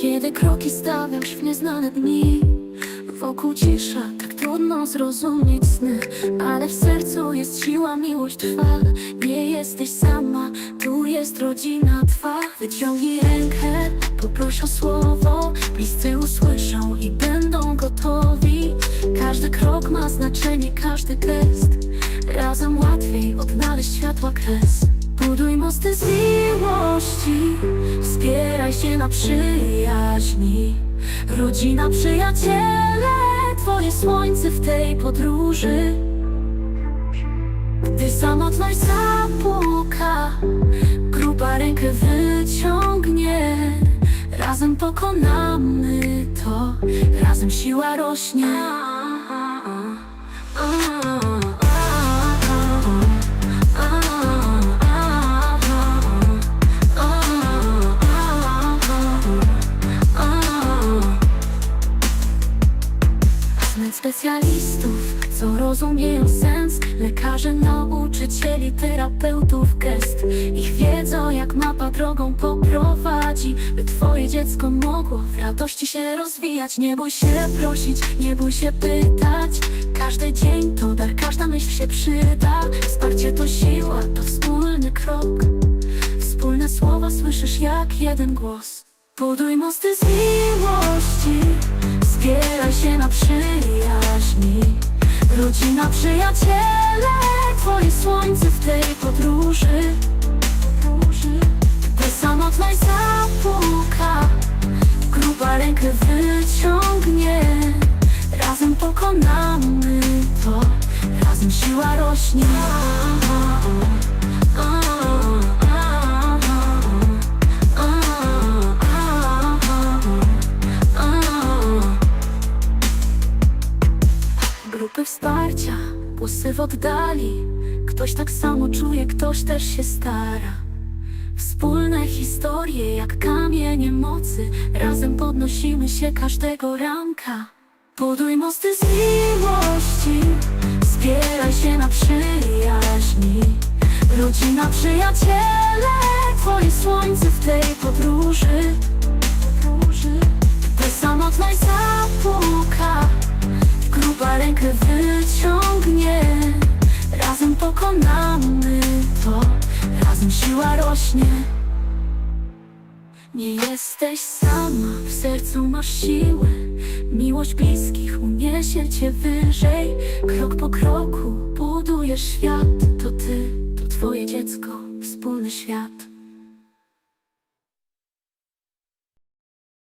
Kiedy kroki stawiasz w nieznane dni Wokół cisza, tak trudno zrozumieć sny Ale w sercu jest siła, miłość trwa Nie jesteś sama, tu jest rodzina twa. Wyciągnij rękę, poproś o słowo Bliscy usłyszą i będą gotowi. Każdy krok ma znaczenie, każdy gest. Razem łatwiej odnaleźć światła kres Buduj mosty z miłości Wspieraj się na przyjaźni. Rodzina, przyjaciele Twoje słońce w tej podróży. Gdy samotność zapuka Grupa rękę wyciągnie. Razem pokonamy to Razem siła rośnie Specjalistów, co rozumieją sens. Lekarzy, nauczycieli, terapeutów gest. Ich wiedzą, jak mapa drogą poprowadzi By twoje dziecko mogło w radości się rozwijać. Nie bój się prosić, nie bój się pytać. Każdy dzień to dar, każda myśl się przyda. Wsparcie to siła, to wspólny krok. Wspólne słowa słyszysz jak jeden głos. Buduj mosty z miłości Wspieraj się na przyjaźni. Rodzina, przyjaciele. Twoje słońce w tej podróży. Gdy samotność zapuka Gruba rękę wyciągnie. Razem pokonamy to Razem siła rośnie Grupy wsparcia, głosy w oddali. Ktoś tak samo czuje, ktoś też się stara. Wspólne historie jak kamienie mocy. Razem podnosimy się każdego ranka. Buduj mosty z miłości. Wspieraj się na przyjaźni. Rodzina, przyjaciele Twoje słońce w tej podróży Nie jesteś sama W sercu masz siłę. Miłość bliskich uniesie cię wyżej. Krok po kroku budujesz świat. To ty, to twoje dziecko Wspólny świat